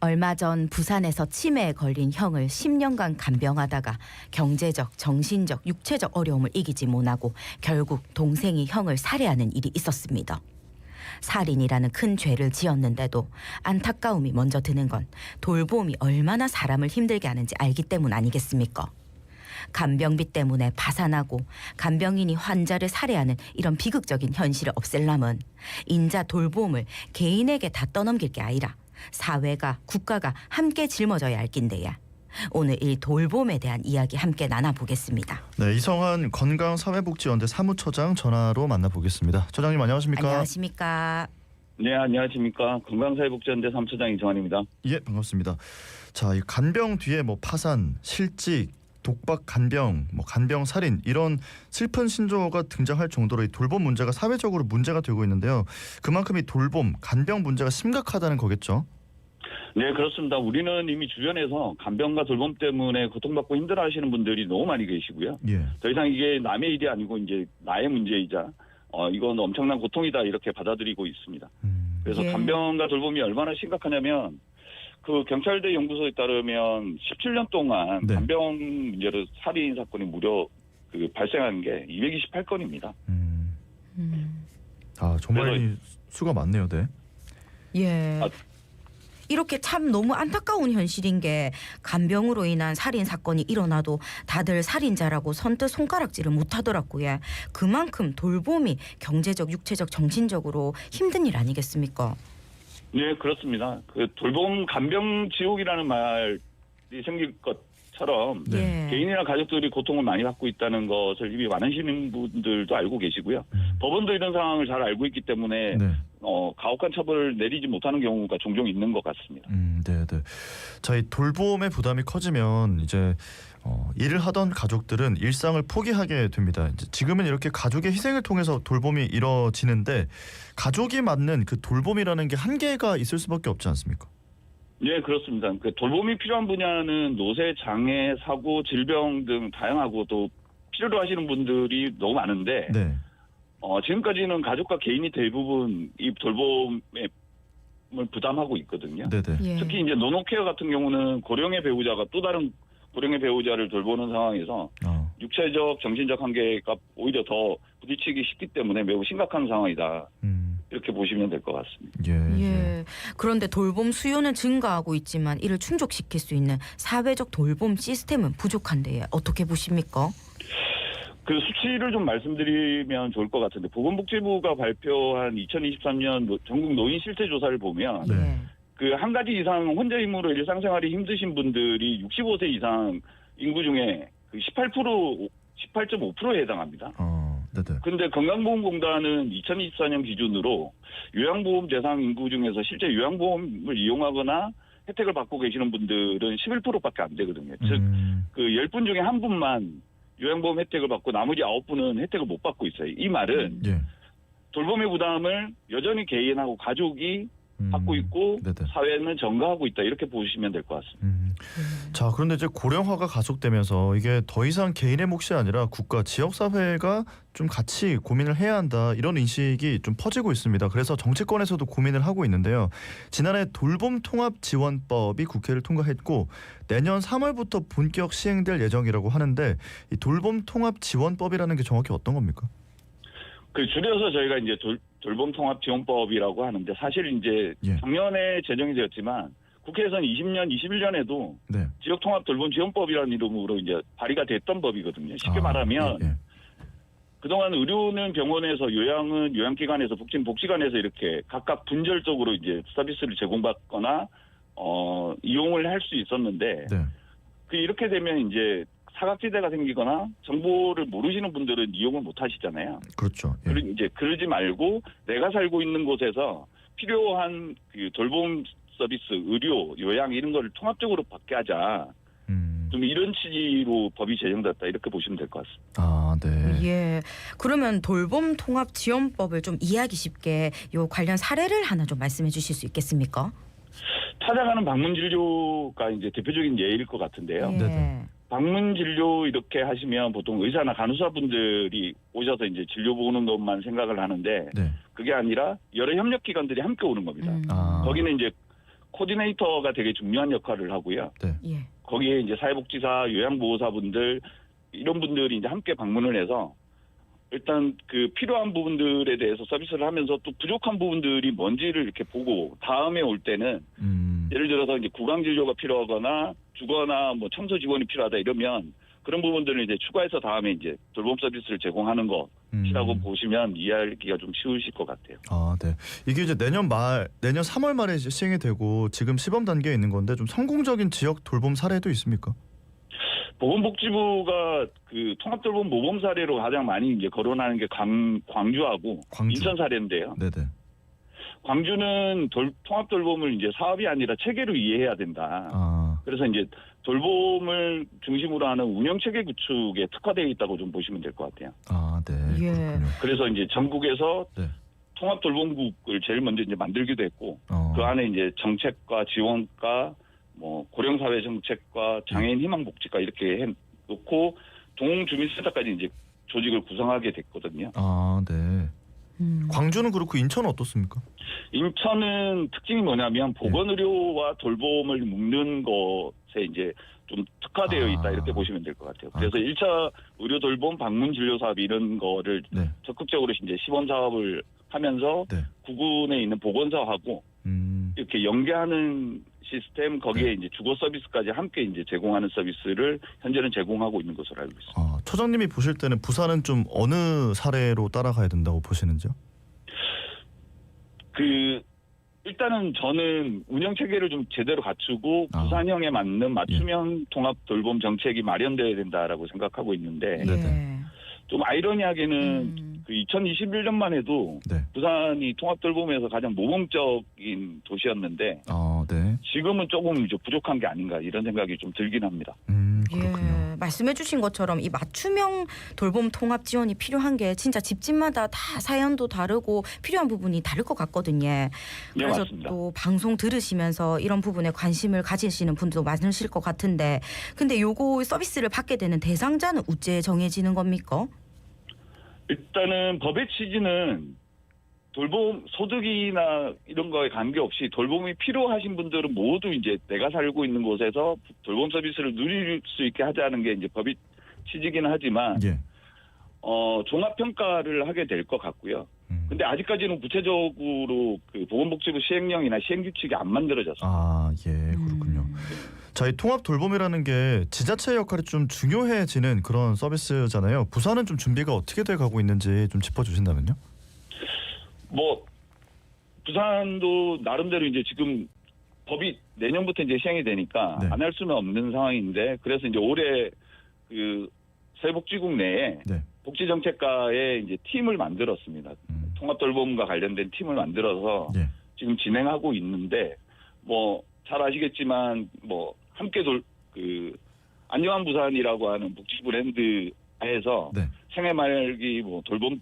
얼마 전 부산에서 치매에 걸린 형을 10년간 간병하다가 경제적, 정신적, 육체적 어려움을 이기지 못하고 결국 동생이 형을 살해하는 일이 있었습니다. 살인이라는 큰 죄를 지었는데도 안타까움이 먼저 드는 건 돌봄이 얼마나 사람을 힘들게 하는지 알기 때문 아니겠습니까? 간병비 때문에 파산하고 간병인이 환자를 살해하는 이런 비극적인 현실을 없앨라면 인자 돌봄을 개인에게 다 떠넘길 게 아니라 사회가 국가가 함께 짊어져야 할 낀데야. 오늘 이 돌봄에 대한 이야기 함께 나눠보겠습니다. 네, 이성한 건강사회복지연대 사무처장 전화로 만나보겠습니다. 처장님 안녕하십니까? 안녕하십니까? 네, 안녕하십니까. 건강사회복지연대 사무처장 이정환입니다. 예, 반갑습니다. 자, 이 간병 뒤에 뭐 파산, 실직, 독박 간병, 뭐 간병 살인 이런 슬픈 신조어가 등장할 정도로 이 돌봄 문제가 사회적으로 문제가 되고 있는데요. 그만큼 이 돌봄, 간병 문제가 심각하다는 거겠죠. 네, 그렇습니다. 우리는 이미 주변에서 간병과 돌봄 때문에 고통받고 힘들어 하시는 분들이 너무 많이 계시고요. 예. 더 이상 이게 남의 일이 아니고 이제 나의 문제이자 어, 이건 엄청난 고통이다 이렇게 받아들이고 있습니다. 음, 그래서 예. 간병과 돌봄이 얼마나 심각하냐면 그 경찰대 연구소에 따르면 17년 동안 네. 간병 문제로 살인 사건이 무려 그 발생한 게 228건입니다. 음. 음, 아, 정말 그래서- 수가 많네요, 네. 예. 아. 이렇게 참 너무 안타까운 현실인 게 간병으로 인한 살인 사건이 일어나도 다들 살인자라고 선뜻 손가락질을 못 하더라고요. 그만큼 돌봄이 경제적, 육체적, 정신적으로 힘든 일 아니겠습니까? 네, 그렇습니다. 그 돌봄 간병 지옥이라는 말이 생길 것처럼 네. 예. 개인이나 가족들이 고통을 많이 받고 있다는 것을 이미 많은 시민분들도 알고 계시고요. 음. 법원도 이런 상황을 잘 알고 있기 때문에 네. 어, 가혹한 처벌을 내리지 못하는 경우가 종종 있는 것 같습니다. 음, 네, 네. 자, 이 돌봄의 부담이 커지면 이제 어, 일을 하던 가족들은 일상을 포기하게 됩니다. 이제 지금은 이렇게 가족의 희생을 통해서 돌봄이 이루어지는데 가족이 맞는 그 돌봄이라는 게 한계가 있을 수밖에 없지 않습니까? 네, 그렇습니다. 그 돌봄이 필요한 분야는 노쇠, 장애, 사고, 질병 등 다양하고 또 필요로 하시는 분들이 너무 많은데 네. 어, 지금까지는 가족과 개인이 대부분 이 돌봄에 을 부담하고 있거든요. 네, 네. 예. 특히 이제 노노케어 같은 경우는 고령의 배우자가 또 다른 고령의 배우자를 돌보는 상황에서 어. 육체적, 정신적 한계가 오히려 더 부딪히기 쉽기 때문에 매우 심각한 상황이다. 음. 이렇게 보시면 될 것 같습니다. 예. 예. 예. 그런데 돌봄 수요는 증가하고 있지만 이를 충족시킬 수 있는 사회적 돌봄 시스템은 부족한데 어떻게 보십니까? 그 수치를 좀 말씀드리면 좋을 것 같은데 보건복지부가 발표한 2023년 노- 전국 노인 실태 조사를 보면 네. 예. 그한 가지 이상 혼자 힘으로 일상생활이 힘드신 분들이 65세 이상 인구 중에 그 18% 18.5%에 해당합니다. 어. 네, 네. 근데 건강보험공단은 2024년 기준으로 요양보험 대상 인구 중에서 실제 요양보험을 이용하거나 혜택을 받고 계시는 분들은 11%밖에 안 되거든요. 즉, 음. 그 10분 중에 한 분만 요양보험 혜택을 받고 나머지 9분은 혜택을 못 받고 있어요. 이 말은 예. 돌봄의 부담을 여전히 개인하고 가족이 음. 받고 있고 네, 네. 사회는 전가하고 있다. 이렇게 보시면 될 것 같습니다. 음. 자, 그런데 이제 고령화가 가속되면서 이게 더 이상 개인의 몫이 아니라 국가, 지역 사회가 좀 같이 고민을 해야 한다. 이런 인식이 좀 퍼지고 있습니다. 그래서 정치권에서도 고민을 하고 있는데요. 지난해 돌봄 통합 지원법이 국회를 통과했고 내년 3월부터 본격 시행될 예정이라고 하는데 이 돌봄 통합 지원법이라는 게 정확히 어떤 겁니까? 그 줄여서 저희가 이제 돌, 돌봄 통합 지원법이라고 하는데 사실 이제 예. 작년에 제정이 되었지만 국회에서는 20년, 21년에도 네. 지역 통합 돌봄 지원법이라는 이름으로 이제 발의가 됐던 법이거든요. 쉽게 아, 말하면 예, 예. 그동안 의료는 병원에서 요양은 요양기관에서 복지는 복지관에서 이렇게 각각 분절적으로 이제 서비스를 제공받거나 어 이용을 할 수 있었는데 네. 그 이렇게 되면 이제 사각지대가 생기거나 정보를 모르시는 분들은 이용을 못 하시잖아요. 그렇죠. 예. 그리 이제 그러지 말고 내가 살고 있는 곳에서 필요한 그 돌봄 서비스, 의료, 요양 이런 거를 통합적으로 받게 하자. 음. 좀 이런 취지로 법이 제정됐다 이렇게 보시면 될 것 같습니다. 아, 네. 예. 그러면 돌봄 통합 지원법을 좀 이해하기 쉽게 요 관련 사례를 하나 좀 말씀해 주실 수 있겠습니까? 찾아가는 방문 진료가 이제 대표적인 예일 것 같은데요. 예. 방문 진료 이렇게 하시면 보통 의사나 간호사분들이 오셔서 이제 진료 보는 것만 생각을 하는데 네. 그게 아니라 여러 협력 기관들이 함께 오는 겁니다. 음. 아. 거기는 이제 코디네이터가 되게 중요한 역할을 하고요. 예. 거기에 이제 사회복지사, 요양보호사분들 이런 분들이 이제 함께 방문을 해서 일단 그 필요한 부분들에 대해서 서비스를 하면서 또 부족한 부분들이 뭔지를 이렇게 보고 다음에 올 때는 음. 예를 들어서 이제 구강 진료가 필요하거나 주거나 뭐 청소 지원이 필요하다 이러면 그런 부분들을 이제 추가해서 다음에 이제 돌봄 서비스를 제공하는 것이라고 음. 보시면 이해하기가 좀 쉬우실 것 같아요. 아, 네. 이게 이제 내년 말, 내년 3월 말에 이제 시행이 되고 지금 시범 단계에 있는 건데 좀 성공적인 지역 돌봄 사례도 있습니까? 보건복지부가 그 통합돌봄 모범 사례로 가장 많이 이제 거론하는 게 광, 광주하고 광주. 인천 사례인데요. 네, 네. 광주는 돌, 통합돌봄을 이제 사업이 아니라 체계로 이해해야 된다. 아, 그래서 이제 돌봄을 중심으로 하는 운영 체계 구축에 특화되어 있다고 좀 보시면 될 것 같아요. 아, 네. 예. 그렇군요. 그래서 이제 전국에서 네. 통합 돌봄국을 제일 먼저 이제 만들기도 했고 어. 그 안에 이제 정책과 지원과 뭐 고령 사회 정책과 장애인 희망 복지과 이렇게 해 놓고 동주민센터까지 이제 조직을 구성하게 됐거든요. 아, 네. 음. 광주는 그렇고 인천은 어떻습니까? 인천은 특징이 뭐냐면 보건의료와 돌봄을 묶는 것에 이제 좀 특화되어 아. 있다 이렇게 보시면 될 것 같아요. 아, 그래서 그- 일 1차 의료 돌봄 방문 진료 사업 이런 거를 네. 적극적으로 이제 시범 사업을 하면서 네. 구군에 있는 보건사하고 음. 이렇게 연계하는 시스템 거기에 네. 이제 주거 서비스까지 함께 이제 제공하는 서비스를 현재는 제공하고 있는 것으로 알고 있습니다. 아, 처장님이 보실 때는 부산은 좀 어느 사례로 따라가야 된다고 보시는지요? 그 일단은 저는 운영 체계를 좀 제대로 갖추고 아. 부산형에 맞는 맞춤형 통합 돌봄 정책이 마련돼야 된다라고 생각하고 있는데 네. 예. 좀 아이러니하게는 음. 그 2021년만 해도 네. 부산이 통합 돌봄에서 가장 모범적인 도시였는데 아, 네. 지금은 조금 이제 부족한 게 아닌가 이런 생각이 좀 들긴 합니다. 음, 그렇군요. 예, 말씀해주신 것처럼 이 맞춤형 돌봄 통합 지원이 필요한 게 진짜 집집마다 다 사연도 다르고 필요한 부분이 다를 것 같거든요. 네, 그래서 맞습니다. 또 방송 들으시면서 이런 부분에 관심을 가지시는 분도 많으실 것 같은데, 근데 요거 서비스를 받게 되는 대상자는 우째 정해지는 겁니까? 일단은 법의 취지는 돌봄 소득이나 이런 거에 관계없이 돌봄이 필요하신 분들은 모두 이제 내가 살고 있는 곳에서 돌봄 서비스를 누릴 수 있게 하자는 게 이제 법의 취지기는 하지만 예. 어 종합 평가를 하게 될 것 같고요. 음. 근데 아직까지는 구체적으로 그 보건복지부 시행령이나 시행 규칙이 안 만들어졌어요. 아, 예, 그렇군요. 음. 자, 이 통합 돌봄이라는 게 지자체 역할이 좀 중요해지는 그런 서비스잖아요. 부산은 좀 준비가 어떻게 돼 가고 있는지 좀 짚어 주신다면요? 뭐 부산도 나름대로 이제 지금 법이 내년부터 이제 시행이 되니까 네. 안할 수는 없는 상황인데 그래서 이제 올해 그 사회복지국 내에 네. 복지정책과에 이제 팀을 만들었습니다. 음. 통합돌봄과 관련된 팀을 만들어서 예. 지금 진행하고 있는데 뭐 잘 아시겠지만 뭐 함께 돌 그 안녕한 부산이라고 하는 복지 브랜드 에서 네. 생애 말기 뭐 돌봄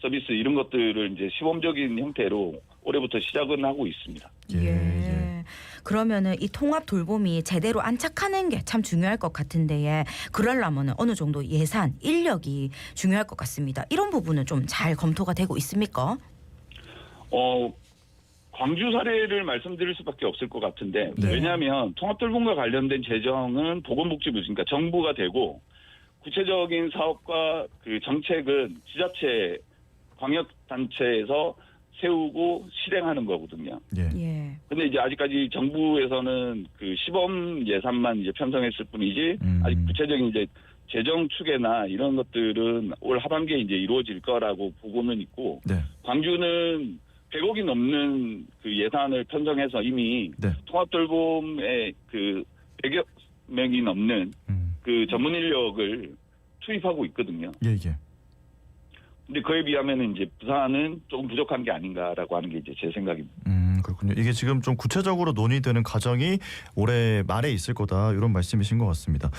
서비스 이런 것들을 이제 시범적인 형태로 올해부터 시작은 하고 있습니다. 예, 예. 예. 그러면은 이 통합 돌봄이 제대로 안착하는 게 참 중요할 것 같은데 예. 그러려면은 어느 정도 예산, 인력이 중요할 것 같습니다. 이런 부분은 좀 잘 검토가 되고 있습니까? 어 광주 사례를 말씀드릴 수밖에 없을 것 같은데 네. 왜냐하면 통합 돌봄과 관련된 재정은 보건복지부 그러니까 정부가 되고 구체적인 사업과 그 정책은 지자체 광역단체에서 세우고 실행하는 거거든요. 예. 예. 근데 이제 아직까지 정부에서는 그 시범 예산만 이제 편성했을 뿐이지 음. 아직 구체적인 이제 재정 추계나 이런 것들은 올 하반기에 이제 이루어질 거라고 보고는 있고 네. 광주는 100억이 넘는 그 예산을 편성해서 이미 네. 통합돌봄에 그 100여 명이 넘는 음. 그 전문 인력을 투입하고 있거든요. 예, 예. 근데 그에 비하면은 이제 부산은 조금 부족한 게 아닌가라고 하는 게 이제 제 생각입니다. 음, 그렇군요. 이게 지금 좀 구체적으로 논의되는 과정이 올해 말에 있을 거다 이런 말씀이신 것 같습니다.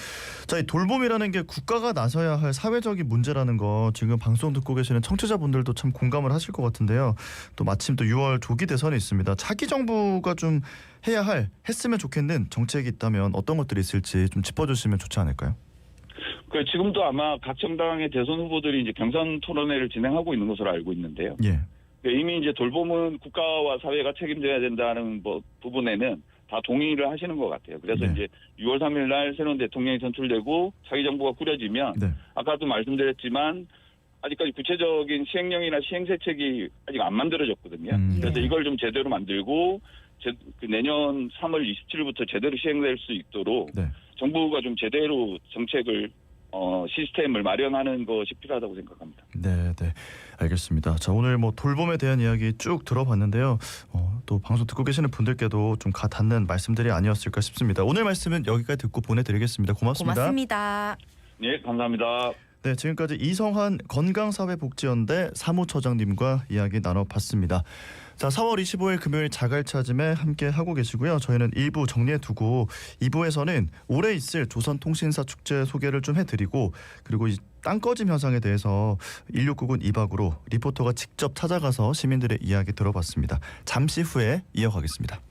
자, 이 돌봄이라는 게 국가가 나서야 할 사회적인 문제라는 거 지금 방송 듣고 계시는 청취자분들도 참 공감을 하실 것 같은데요. 또 마침 또 6월 조기 대선이 있습니다. 차기 정부가 좀 해야 할 했으면 좋겠는 정책이 있다면 어떤 것들이 있을지 좀 짚어주시면 좋지 않을까요? 그 지금도 아마 각 정당의 대선 후보들이 이제 경선 토론회를 진행하고 있는 것으로 알고 있는데요. 예, 그러니까 이미 이제 돌봄은 국가와 사회가 책임져야 된다는 뭐 부분에는 다 동의를 하시는 것 같아요. 그래서 네. 이제 6월 3일 날 새로운 대통령이 선출되고 차기 정부가 꾸려지면 네. 아까도 말씀드렸지만 아직까지 구체적인 시행령이나 시행세책이 아직 안 만들어졌거든요. 음. 그래서 네. 이걸 좀 제대로 만들고 제- 그 내년 3월 27일부터 제대로 시행될 수 있도록 네. 정부가 좀 제대로 정책을 어, 시스템을 마련하는 것이 필요하다고 생각합니다. 네, 네, 알겠습니다. 자, 오늘 뭐 돌봄에 대한 이야기 쭉 들어봤는데요. 어, 또 방송 듣고 계시는 분들께도 좀 가 닿는 말씀들이 아니었을까 싶습니다. 오늘 말씀은 여기까지 듣고 보내드리겠습니다. 고맙습니다. 고맙습니다. 네, 감사합니다. 네, 지금까지 이성한 건강사회복지연대 사무처장님과 이야기 나눠봤습니다. 자, 4월 25일 금요일 자갈찾음에 함께 하고 계시고요. 저희는 1부 정리해 두고 2부에서는 올해 있을 조선통신사 축제 소개를 좀 해드리고 그리고 이 땅꺼짐 현상에 대해서 16국은 2박으로 리포터가 직접 찾아가서 시민들의 이야기 들어봤습니다. 잠시 후에 이어가겠습니다.